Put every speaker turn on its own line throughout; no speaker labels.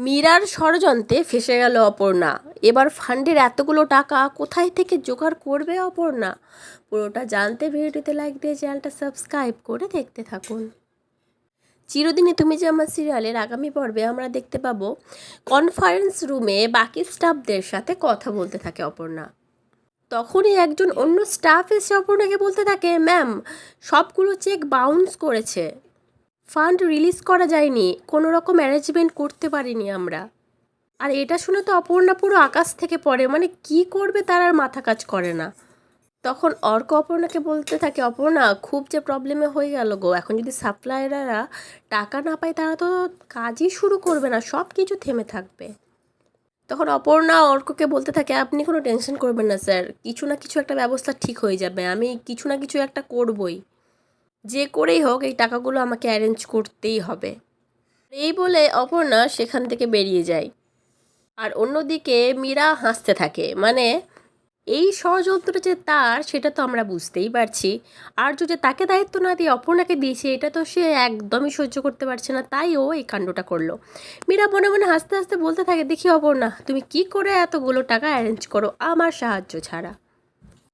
মীরার ষড়যন্ত্রে ফেসে গেল অপর্ণা। এবার ফান্ডের এতগুলো টাকা কোথায় থেকে জোগাড় করবে অপর্ণা? পুরোটা জানতে ভিডিওটিতে লাইক দিয়ে চ্যানেলটা সাবস্ক্রাইব করে দেখতে থাকুন। চিরদিনই তুমি যে আমার সিরিয়ালের আগামী পর্বে আমরা দেখতে পাবো, কনফারেন্স রুমে বাকি স্টাফদের সাথে কথা বলতে থাকে অপর্ণা। তখনই একজন অন্য স্টাফ এসে অপর্ণাকে বলতে থাকে, ম্যাম, সবগুলো চেক বাউন্স করেছে। ফান্ড রিলিজ করা যায়নি, কোনো রকম অ্যারেঞ্জমেন্ট করতে পারিনি আমরা। আর এটা শুনে তো অপর্ণা পুরো আকাশ থেকে পড়ে মানে কি করবে তার আর মাথা কাজ করে না। তখন অর্ক অপর্ণাকে বলতে থাকে, অপর্ণা, খুব যে প্রবলেমে হয়ে গেল গো। এখন যদি সাপ্লায়াররা টাকা না পায়, তারা তো কাজই শুরু করবে না সব কিছু থেমে থাকবে। তখন অপর্ণা অর্ককে বলতে থাকে, আপনি কোনো টেনশন করবেন না, স্যার। কিছু না কিছু একটা ব্যবস্থা ঠিক হয়ে যাবে। আমি কিছু না কিছু একটা করবই। যে করেই হোক এই টাকাগুলো আমাকে অ্যারেঞ্জ করতেই হবে। এই বলে অপর্ণা সেখান থেকে বেরিয়ে যায়। আর অন্যদিকে মীরা হাসতে থাকে। মানে এই ষড়যন্ত্র যে তার, সেটা তো আমরা বুঝতেই পারছি। আর যদি তাকে দায়িত্ব না দিয়ে অপর্ণাকে দিয়েছে, এটা তো সে একদমই সহ্য করতে পারছে না। তাই ও এই কাণ্ডটা করল। মীরা মনে মনে হাসতে হাসতে বলতে থাকে, দেখি অপর্ণা, তুমি কি করে এতগুলো টাকা অ্যারেঞ্জ করো? আমার সাহায্য ছাড়া।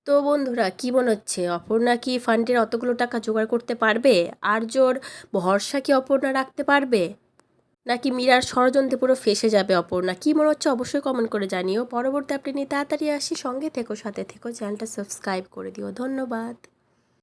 তো বন্ধুরা, কি মনে হচ্ছে? অপর্ণা কি ফান্ডের অতগুলো টাকা জোগাড় করতে পারবে? আর জোর ভরসা কি অপর্ণা রাখতে পারবে? নাকি মীরার ষড়যন্ত্রে পুরো ফেসে যাবে অপর্ণা? কী মনে হচ্ছে? অবশ্যই কমেন্ট করে জানিও। পরবর্তী আপনি নিয়ে তাড়াতাড়ি আসি। সঙ্গে থেকো, সাথে থেকো। চ্যানেলটা সাবস্ক্রাইব করে দিও। ধন্যবাদ।